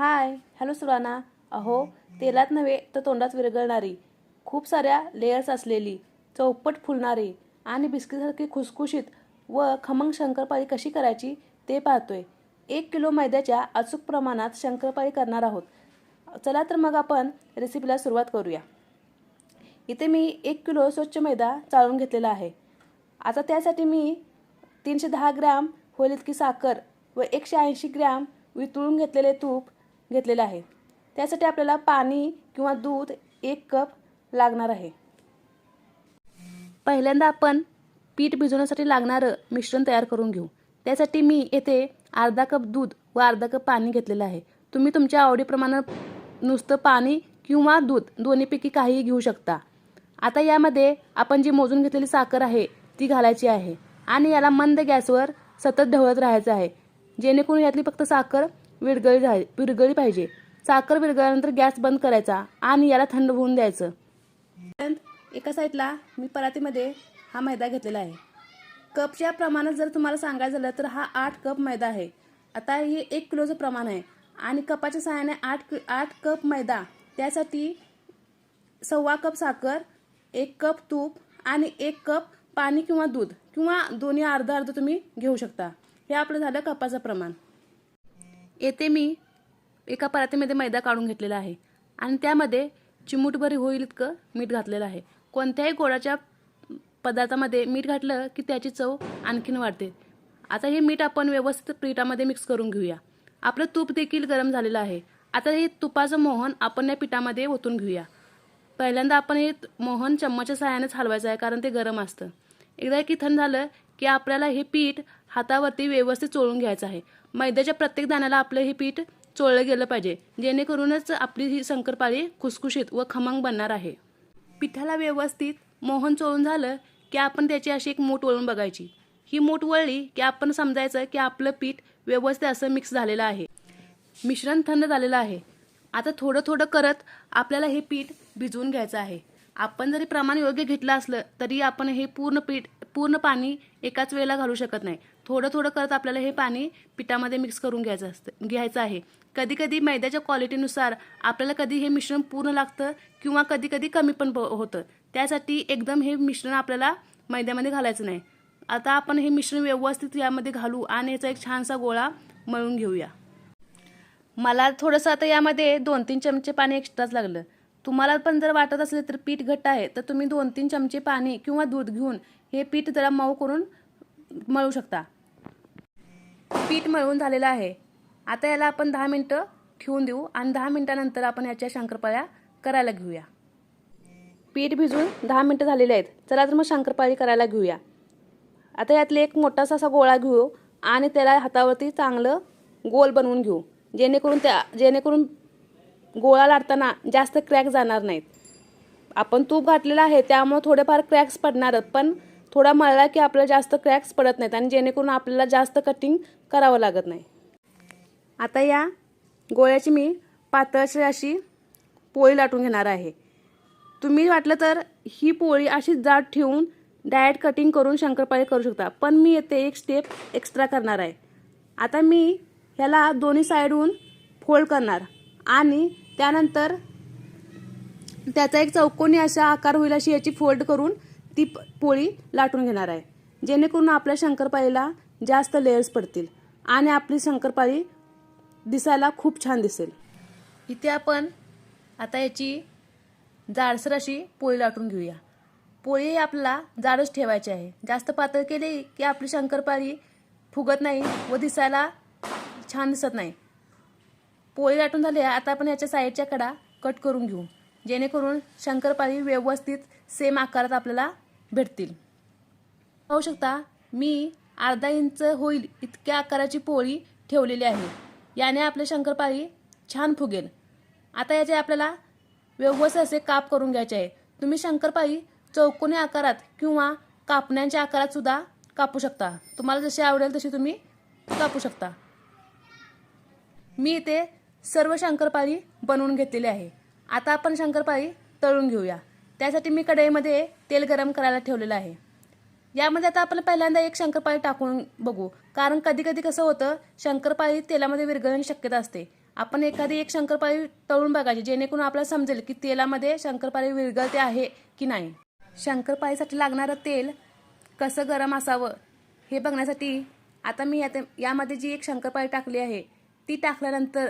Hi hello Surana. अहो तेलात नव्हे तर तोंडात विरघळणारी. खूप साऱ्या लेयर्स असलेली चौपट फुलणारी आणि बिस्किटसारखी खुसखुशीत व खमंग शंकरपाळी कशी करायची ते पाहतोय. एक किलो मैद्याच्या अचूक प्रमाणात शंकरपाळी करणार आहोत. चला तर मग आपण रेसिपीला सुरुवात करूया. इथे मी एक किलो स्वच्छ मैदा चाळून घेतलेला आहे. आता त्यासाठी मी तीनशे दहा ग्रॅम होईल इतकी साखर व एकशे ऐंशी ग्रॅम वितळून घेतलेले तूप घेतलेलं आहे. त्यासाठी आपल्याला पाणी किंवा दूध एक कप लागणार आहे. पहिल्यांदा आपण पीठ भिजवण्यासाठी लागणारं मिश्रण तयार करून घेऊ. त्यासाठी मी येथे अर्धा कप दूध व अर्धा कप पाणी घेतलेलं आहे. तुम्ही तुमच्या आवडीप्रमाणे नुसतं पाणी किंवा दूध दोन्हीपैकी काहीही घेऊ शकता. आता यामध्ये आपण जी मोजून घेतलेली साखर आहे ती घालायची आहे. आणि याला मंद गॅसवर सतत ढवळत राहायचं आहे. जेणेकरून यातली फक्त साखर विरघळी राही विरघळी पाहिजे. साखर विरघळल्यानंतर गॅस बंद करायचा आणि याला थंड होऊन द्यायचं. एका साईडला मी परातीमध्ये हा मैदा घेतलेला आहे. कपच्या प्रमाणात जर तुम्हाला सांगायचं झालं तर हा आठ कप मैदा आहे. आता हे एक किलोचं प्रमाण आहे. आणि कपाच्या सहाय्याने आठ कि- आठ कप मैदा त्यासाठी सव्वा कप साखर एक कप तूप आणि एक कप पाणी किंवा दूध किंवा दोन्ही अर्धा अर्धं तुम्ही घेऊ शकता. हे आपलं झालं कपाचं प्रमाण. येथे मी एका परातीमध्ये मैदा काढून घेतलेला आहे. आणि त्यामध्ये चिमूटभरी होईल इतकं मीठ घातलेलं आहे. कोणत्याही गोडाच्या पदार्थामध्ये मीठ घातलं की त्याची चव आणखीन वाढते. आता हे मीठ आपण व्यवस्थित पिठामध्ये मिक्स करून घेऊया. आपलं तूप देखील गरम झालेलं आहे. आता हे तुपाचं मोहन आपण या पिठामध्ये ओतून घेऊया. पहिल्यांदा आपण हे मोहन चम्मचच्या सहाय्यानेच हलवायचं आहे कारण ते गरम असतं. एकदा की थंड झालं की आपल्याला हे पीठ हातावरती व्यवस्थित चोळून घ्यायचं आहे. मैद्याच्या प्रत्येक दाण्याला आपलं हे पीठ चोळलं गेलं पाहिजे. जेणेकरूनच आपली ही शंकरपाळी खुसखुशीत व खमंग बनणार आहे. पिठाला व्यवस्थित मोहन चोळून झालं की आपण त्याची अशी एक मूठ वळून बघायची. ही मूठ वळली की आपण समजायचं की आपलं पीठ व्यवस्थित असं मिक्स झालेलं आहे. मिश्रण थंड झालेलं आहे. आता थोडं थोडं करत आपल्याला हे पीठ भिजवून घ्यायचं आहे. आपण जरी प्रमाण योग्य घेतलं असलं तरी आपण हे पूर्ण पीठ पूर्ण पाणी एकाच वेळेला घालू शकत नाही. थोडं थोडं करत आपल्याला हे पाणी पिठामध्ये मिक्स करून घ्यायचं असतं घ्यायचं आहे. कधी कधी मैद्याच्या क्वालिटीनुसार आपल्याला कधी हे मिश्रण पूर्ण लागतं किंवा कधी कधी कमी पण होतं. त्यासाठी एकदम हे मिश्रण आपल्याला मैद्यामध्ये घालायचं नाही. आता आपण हे मिश्रण व्यवस्थित यामध्ये घालू आणि याचा एक छानसा गोळा मळून घेऊया. मला थोडंसं आता यामध्ये दोन तीन चमचे पाणी एक्स्ट्राच लागलं. तुम्हाला पण जर वाटत असेल तर पीठ घट्ट आहे तर तुम्ही दोन तीन चमचे पाणी किंवा दूध घेऊन हे पीठ जरा मऊ करून मळू शकता. पीठ मळून झालेलं आहे. आता याला आपण दहा मिनटं ठेवून देऊ आणि दहा मिनटानंतर आपण याच्या शंकरपाळ्या करायला घेऊया. पीठ भिजून दहा मिनटं झालेले आहेत. चला तर मग शंकरपाळी करायला घेऊया. आता यातले एक मोठासा असा गोळा घेऊ आणि त्याला हातावरती चांगलं गोल बनवून घेऊ. जेणेकरून त्या जेणेकरून गोळा लाटताना जास्त क्रॅक जाणार नाहीत. आपण तूप घातलेलं आहे त्यामुळे थोडेफार क्रॅक्स पडणारच पण थोडा मळला की आपल्याला जास्त क्रॅक्स पडत नाहीत आणि जेणेकरून आपल्याला जास्त कटिंग करावं लागत नाही. आता या गोळ्याची मी पातळशी अशी पोळी लाटून घेणार आहे. तुम्ही वाटलं तर ही पोळी अशी जाड ठेवून डायरेक्ट कटिंग करून शंकरपाळी करू शकता. पण मी येथे एक स्टेप एक्स्ट्रा करणार आहे. आता मी ह्याला दोन्ही साईडहून फोल्ड करणार आणि त्यानंतर त्याचा एक चौकोनी असा आकार होईल अशी याची फोल्ड करून ती प- पोळी लाटून घेणार आहे. जेणेकरून आपल्या शंकरपाळीला जास्त लेयर्स पडतील आणि आपली शंकरपाळी दिसायला खूप छान दिसेल. इथे आपण आता याची जाडसर अशी पोळी लाटून घेऊया. पोळी आपल्याला जाडच ठेवायची आहे. जास्त पातळ केली की आपली शंकरपाळी फुगत नाही व दिसायला छान दिसत नाही. पोळी लाटून झाली आता आपण याच्या साईडच्या कडा कट करून घेऊ. जेणेकरून शंकरपाळी व्यवस्थित सेम आकारात आपल्याला भेटतील. पाहू शकता मी अर्धा इंच होईल इतक्या आकाराची पोळी ठेवलेली आहे. याने आपले शंकरपाळी छान फुगेल. आता याचे आपल्याला व्यवस्थित असे काप करून घ्यायचे आहे. तुम्ही शंकरपाळी चौकोनी आकारात किंवा कापण्यांच्या आकारात सुद्धा कापू शकता. तुम्हाला जशी आवडेल तशी तुम्ही कापू शकता. मी इथे सर्व शंकरपाळी बनवून घेतलेली आहे. आता आपण शंकरपाळी तळून घेऊया. त्यासाठी मी कढईमध्ये तेल गरम करायला ठेवलेलं आहे. यामध्ये आता आपण पहिल्यांदा एक शंकरपाळी टाकून बघू. कारण कधी कधी कसं होतं शंकरपाळी तेलामध्ये विरघळण्याची शक्यता असते. आपण एखादी एक शंकरपाळी तळून बघायची जेणेकरून आपल्याला समजेल की तेलामध्ये शंकरपाळी विरघळते आहे की नाही. शंकरपाळीसाठी लागणारं तेल कसं गरम असावं हे बघण्यासाठी आता मी यात यामध्ये जी एक शंकरपाळी टाकली आहे ती टाकल्यानंतर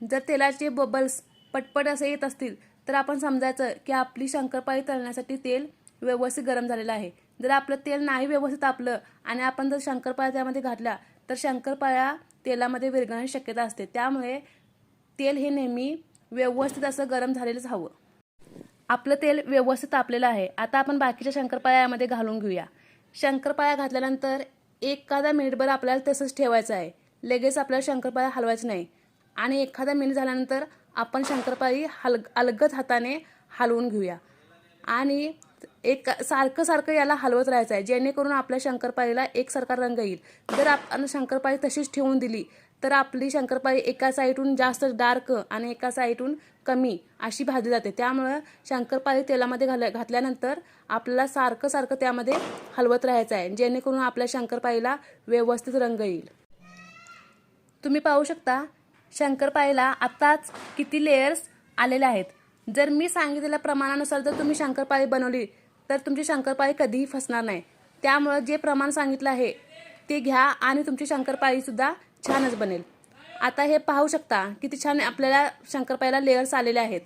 जर तेलाचे बबल्स पटपट असे येत असतील तर आपण समजायचं की आपली शंकरपाळी तळण्यासाठी तेल व्यवस्थित गरम झालेलं आहे. जर आपलं तेल नाही व्यवस्थित तापलं आणि आपण जर शंकरपाळ्या त्यामध्ये घातल्या तर शंकरपाळ्या तेलामध्ये विरघळण्याची शक्यता असते. त्यामुळे तेल हे नेहमी व्यवस्थित असं गरम झालेलंच हवं. आपलं तेल व्यवस्थित तापलेलं आहे. आता आपण बाकीच्या शंकरपाळ्या यामध्ये घालून घेऊया. शंकरपाळ्या घातल्यानंतर एखादा मिनिटभर आपल्याला तसंच ठेवायचं आहे. लगेच आपल्याला शंकरपाळ्या हलवायचं नाही. आणि एखादा मिनिट झाल्यानंतर आपण शंकरपाळी हल अलगद हाताने हलवून घेऊया. आणि एक सारखं सारखं याला हलवत राहायचं आहे. जेणेकरून आपल्या शंकरपाळीला एकसारखा रंग येईल. जर आपण शंकरपाळी तशीच ठेवून दिली तर आपली शंकरपाळी एका साईडहून जास्त डार्क आणि एका साईडहून कमी अशी भाजली जाते. त्यामुळं शंकरपाळी तेलामध्ये घाल घातल्यानंतर आपल्याला सारखं सारखं त्यामध्ये हलवत राहायचं आहे. जेणेकरून आपल्या शंकरपाळीला व्यवस्थित रंग येईल. तुम्ही पाहू शकता शंकरपाळीला आत्ताच किती लेयर्स आलेले आहेत. जर मी सांगितलेल्या प्रमाणानुसार जर तुम्ही शंकरपाळी बनवली तर तुमची शंकरपाळी कधीही फसणार नाही. त्यामुळं जे प्रमाण सांगितलं आहे ते घ्या आणि तुमची शंकरपाळीसुद्धा छानच बनेल. आता हे पाहू शकता किती छान आपल्याला शंकरपाळीला लेयर्स आलेले आहेत.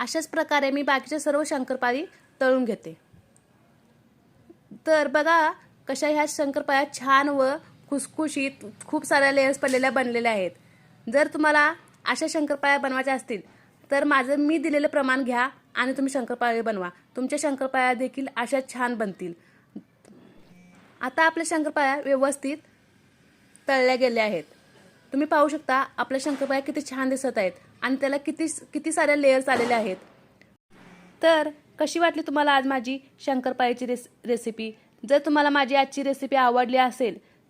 अशाच प्रकारे मी बाकीच्या सर्व शंकरपाळी तळून घेते. तर बघा कशा ह्या शंकरपाळ्या छान व खुसखुशीत खूप साऱ्या लेयर्स पडलेल्या बनलेल्या आहेत. जर तुम्हाला अशा शंकरपाळ्या बनवायच्या असतील तर माझं मी दिलेलं प्रमाण घ्या आणि तुम्ही शंकरपाळे बनवा. तुमच्या शंकरपाळ्या देखील अशा छान बनतील. आता आपल्या शंकरपाळ्या व्यवस्थित तळल्या गेल्या आहेत. तुम्ही पाहू शकता आपल्या शंकरपाळ्या किती छान दिसत आहेत आणि त्याला किती किती साऱ्या लेयर्स आलेल्या आहेत. तर कशी वाटली तुम्हाला आज माझी शंकरपाळ्याची रेस रेसिपी जर तुम्हाला माझी आजची रेसिपी आवडली असेल